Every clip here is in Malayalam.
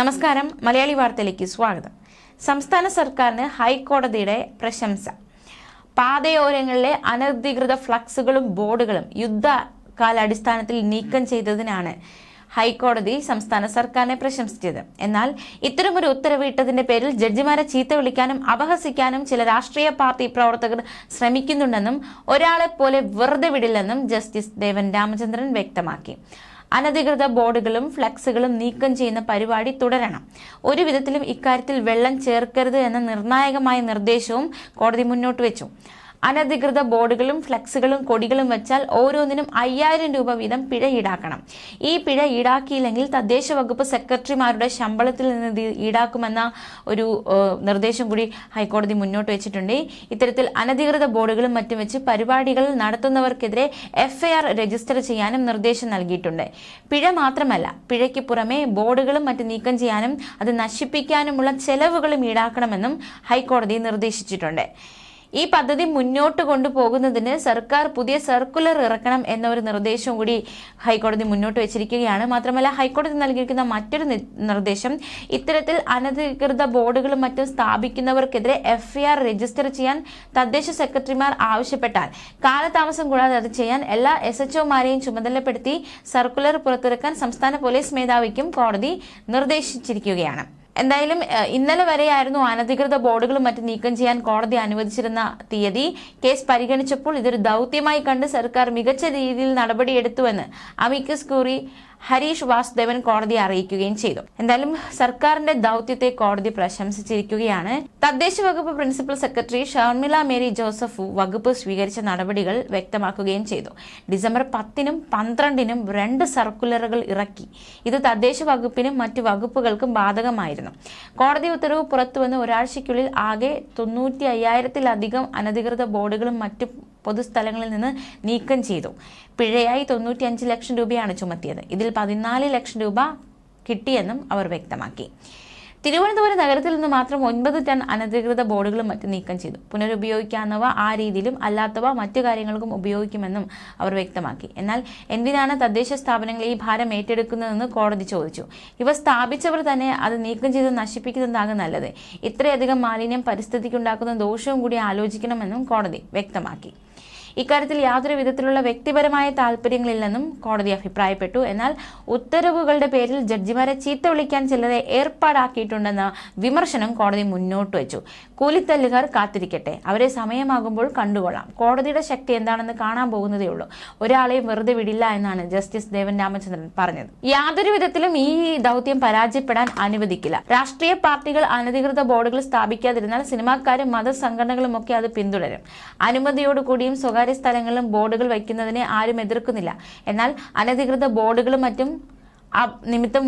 നമസ്കാരം. മലയാളി വാർത്തയിലേക്ക് സ്വാഗതം. സംസ്ഥാന സർക്കാരിന് ഹൈക്കോടതിയുടെ പ്രശംസ. പാതയോരങ്ങളിലെ അനധികൃത ഫ്ലക്സുകളും ബോർഡുകളും യുദ്ധകാലാടിസ്ഥാനത്തിൽ നീക്കം ചെയ്തതിനാണ് ഹൈക്കോടതി സംസ്ഥാന സർക്കാരിനെ പ്രശംസിച്ചത്. എന്നാൽ ഇത്തരമൊരു ഉത്തരവിട്ടതിന്റെ പേരിൽ ജഡ്ജിമാരെ ചീത്ത വിളിക്കാനും അപഹസിക്കാനും ചില രാഷ്ട്രീയ പാർട്ടി പ്രവർത്തകർ ശ്രമിക്കുന്നുണ്ടെന്നും ഒരാളെ പോലെ വെറുതെ വിടില്ലെന്നും ജസ്റ്റിസ് ദേവൻ രാമചന്ദ്രൻ വ്യക്തമാക്കി. അനധികൃത ബോർഡുകളും ഫ്ലക്സുകളും നീക്കം ചെയ്യുന്ന പരിപാടി തുടരണം. ഒരു വിധത്തിലും ഇക്കാര്യത്തിൽ വെള്ളം ചേർക്കരുത് എന്ന നിർണായകമായ നിർദ്ദേശവും കോടതി മുന്നോട്ട് വെച്ചു. അനധികൃത ബോർഡുകളും ഫ്ലക്സുകളും കൊടികളും വെച്ചാൽ ഓരോന്നിനും അയ്യായിരം രൂപ വീതം പിഴ ഈടാക്കണം. ഈ പിഴ ഈടാക്കിയില്ലെങ്കിൽ തദ്ദേശ വകുപ്പ് സെക്രട്ടറിമാരുടെ ശമ്പളത്തിൽ നിന്ന് ഈടാക്കുമെന്ന ഒരു നിർദ്ദേശം കൂടി ഹൈക്കോടതി മുന്നോട്ട് വെച്ചിട്ടുണ്ട്. ഇത്തരത്തിൽ അനധികൃത ബോർഡുകളും മറ്റും വെച്ച് പരിപാടികൾ നടത്തുന്നവർക്കെതിരെ എഫ്ഐആർ രജിസ്റ്റർ ചെയ്യാനും നിർദ്ദേശം നൽകിയിട്ടുണ്ട്. പിഴ മാത്രമല്ല പിഴയ്ക്ക് പുറമെ ബോർഡുകളും മറ്റ് നീക്കം ചെയ്യാനും അത് നശിപ്പിക്കാനുമുള്ള ചെലവുകളും ഈടാക്കണമെന്നും ഹൈക്കോടതി നിർദ്ദേശിച്ചിട്ടുണ്ട്. ഈ പദ്ധതി മുന്നോട്ട് കൊണ്ടുപോകുന്നതിന് സർക്കാർ പുതിയ സർക്കുലർ ഇറക്കണം എന്ന ഒരു നിർദ്ദേശവും കൂടി ഹൈക്കോടതി മുന്നോട്ട് വെച്ചിരിക്കുകയാണ്. മാത്രമല്ല ഹൈക്കോടതി നൽകിയിരിക്കുന്ന മറ്റൊരു നിർദ്ദേശം ഇത്തരത്തിൽ അനധികൃത ബോർഡുകളും മറ്റും സ്ഥാപിക്കുന്നവർക്കെതിരെ എഫ്ഐആർ രജിസ്റ്റർ ചെയ്യാൻ തദ്ദേശ സെക്രട്ടറിമാർ ആവശ്യപ്പെട്ടാൽ കാലതാമസം കൂടാതെ അത് ചെയ്യാൻ എല്ലാ എസ് എച്ച്ഒമാരെയും ചുമതലപ്പെടുത്തി സർക്കുലർ പുറത്തിറക്കാൻ സംസ്ഥാന പോലീസ് മേധാവിക്കും കോടതി നിർദ്ദേശിച്ചിരിക്കുകയാണ്. എന്തായാലും ഇന്നലെ വരെയായിരുന്നു അനധികൃത ബോർഡുകളും മറ്റും നീക്കം ചെയ്യാൻ കോടതി അനുവദിച്ചിരുന്ന തീയതി. കേസ് പരിഗണിച്ചപ്പോൾ ഇതൊരു ദൗത്യമായി കണ്ട് സർക്കാർ മികച്ച രീതിയിൽ നടപടിയെടുത്തുവെന്ന് അമിക്കസ് ക്യൂറി ഹരീഷ് വാസുദേവൻ കോടതിയെ അറിയിക്കുകയും ചെയ്തു. എന്തായാലും സർക്കാരിന്റെ ദൗത്യത്തെ കോടതി പ്രശംസിച്ചിരിക്കുകയാണ്. തദ്ദേശ വകുപ്പ് principal secretary Sharmila Mary Joseph വകുപ്പ് സ്വീകരിച്ച നടപടികൾ വ്യക്തമാക്കുകയും ചെയ്തു. ഡിസംബർ പത്തിനും പന്ത്രണ്ടിനും രണ്ട് സർക്കുലറുകൾ ഇറക്കി. ഇത് തദ്ദേശ വകുപ്പിനും മറ്റു വകുപ്പുകൾക്കും ബാധകമായിരുന്നു. കോടതി ഉത്തരവ് പുറത്തുവന്ന് ഒരാഴ്ചയ്ക്കുള്ളിൽ ആകെ തൊണ്ണൂറ്റി അയ്യായിരത്തിലധികം അനധികൃത ബോർഡുകളും മറ്റു പൊതുസ്ഥലങ്ങളിൽ നിന്ന് നീക്കം ചെയ്തു. പിഴയായി തൊണ്ണൂറ്റിയഞ്ച് ലക്ഷം രൂപയാണ് ചുമത്തിയത്. ഇതിൽ പതിനാല് ലക്ഷം രൂപ കിട്ടിയെന്നും അവർ വ്യക്തമാക്കി. തിരുവനന്തപുരം നഗരത്തിൽ നിന്ന് മാത്രം ഒൻപത് ടൺ അനധികൃത ബോർഡുകളും മറ്റും നീക്കം ചെയ്തു. പുനരുപയോഗിക്കാവുന്നവ ആ രീതിയിലും അല്ലാത്തവ മറ്റു കാര്യങ്ങൾക്കും ഉപയോഗിക്കുമെന്നും അവർ വ്യക്തമാക്കി. എന്നാൽ എന്തിനാണ് തദ്ദേശ സ്ഥാപനങ്ങൾ ഈ ഭാരം ഏറ്റെടുക്കുന്നതെന്ന് കോടതി ചോദിച്ചു. ഇവ സ്ഥാപിച്ചവർ തന്നെ അത് നീക്കം ചെയ്ത് നശിപ്പിക്കുന്നതാകും നല്ലത്. ഇത്രയധികം മാലിന്യം പരിസ്ഥിതിക്കുണ്ടാക്കുന്ന ദോഷവും കൂടി ആലോചിക്കണമെന്നും കോടതി വ്യക്തമാക്കി. ഇക്കാര്യത്തിൽ യാതൊരു വിധത്തിലുള്ള വ്യക്തിപരമായ താല്പര്യങ്ങളില്ലെന്നും കോടതി അഭിപ്രായപ്പെട്ടു. എന്നാൽ ഉത്തരവുകളുടെ പേരിൽ ജഡ്ജിമാരെ ചീത്ത വിളിക്കാൻ ചിലരെ ഏർപ്പാടാക്കിയിട്ടുണ്ടെന്ന വിമർശനം കോടതി മുന്നോട്ട് വെച്ചു. കൂലിത്തല്ലുകാർ കാത്തിരിക്കട്ടെ. അവരെ സമയമാകുമ്പോൾ കണ്ടുകൊള്ളാം. കോടതിയുടെ ശക്തി എന്താണെന്ന് കാണാൻ പോകുന്നതേ ഉള്ളൂ. ഒരാളെയും വെറുതെ വിടില്ല എന്നാണ് ജസ്റ്റിസ് ദേവൻ രാമചന്ദ്രൻ പറഞ്ഞത്. യാതൊരു വിധത്തിലും ഈ ദൗത്യം പരാജയപ്പെടാൻ അനുവദിക്കില്ല. രാഷ്ട്രീയ പാർട്ടികൾ അനധികൃത ബോർഡുകൾ സ്ഥാപിക്കാതിരുന്നാൽ സിനിമാക്കാരും മതസംഘടനകളും ഒക്കെ അത് പിന്തുടരും. അനുമതിയോടുകൂടിയും സ്വകാര്യ സ്ഥലങ്ങളിലും ബോർഡുകൾ വയ്ക്കുന്നതിനെ ആരും എതിർക്കുന്നില്ല. എന്നാൽ അനധികൃത ബോർഡുകളും മറ്റും നിമിത്തം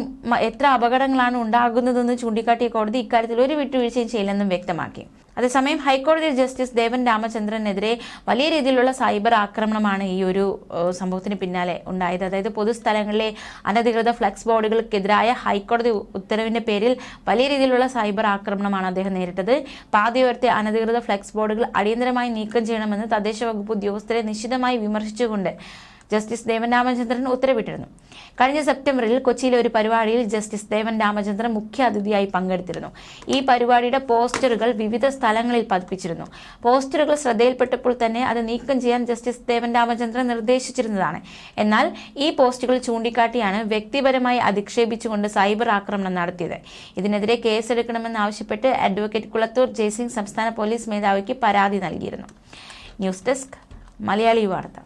എത്ര അപകടങ്ങളാണ് ഉണ്ടാകുന്നതെന്ന് ചൂണ്ടിക്കാട്ടിയ കോടതി ഇക്കാര്യത്തിൽ ഒരു വിട്ടുവീഴ്ചയും ചെയ്യില്ലെന്നും വ്യക്തമാക്കി. അതേസമയം ഹൈക്കോടതി ജസ്റ്റിസ് ദേവൻ രാമചന്ദ്രനെതിരെ വലിയ രീതിയിലുള്ള സൈബർ ആക്രമണമാണ് ഈ ഒരു സംഭവത്തിന് പിന്നാലെ ഉണ്ടായത്. അതായത് പൊതുസ്ഥലങ്ങളിലെ അനധികൃത ഫ്ലക്സ് ബോർഡുകൾക്കെതിരായ ഹൈക്കോടതി ഉത്തരവിന്റെ പേരിൽ വലിയ രീതിയിലുള്ള സൈബർ ആക്രമണമാണ് അദ്ദേഹം നേരിട്ടത്. പാതയോരത്തെ അനധികൃത ഫ്ലക്സ് ബോർഡുകൾ അടിയന്തരമായി നീക്കം ചെയ്യണമെന്ന് തദ്ദേശ വകുപ്പ് ഉദ്യോഗസ്ഥരെ നിശിതമായി വിമർശിച്ചുകൊണ്ട് ജസ്റ്റിസ് ദേവൻ രാമചന്ദ്രൻ ഉത്തരവിട്ടിരുന്നു. കഴിഞ്ഞ സെപ്റ്റംബറിൽ കൊച്ചിയിലെ ഒരു പരിപാടിയിൽ ജസ്റ്റിസ് ദേവൻ രാമചന്ദ്രൻ മുഖ്യ അതിഥിയായി പങ്കെടുത്തിരുന്നു. ഈ പരിപാടിയുടെ പോസ്റ്ററുകൾ വിവിധ സ്ഥലങ്ങളിൽ പതിപ്പിച്ചിരുന്നു. പോസ്റ്ററുകൾ ശ്രദ്ധയിൽപ്പെട്ടപ്പോൾ തന്നെ അത് നീക്കം ചെയ്യാൻ ജസ്റ്റിസ് ദേവൻ രാമചന്ദ്രൻ നിർദ്ദേശിച്ചിരുന്നതാണ്. എന്നാൽ ഈ പോസ്റ്റുകൾ ചൂണ്ടിക്കാട്ടിയാണ് വ്യക്തിപരമായി അധിക്ഷേപിച്ചുകൊണ്ട് സൈബർ ആക്രമണം നടത്തിയത്. ഇതിനെതിരെ കേസെടുക്കണമെന്നാവശ്യപ്പെട്ട് അഡ്വക്കേറ്റ് കുളത്തൂർ ജയസിംഗ് സംസ്ഥാന പോലീസ് മേധാവിക്ക് പരാതി നൽകിയിരുന്നു. ന്യൂസ് ഡെസ്ക് മലയാളി വാർത്ത.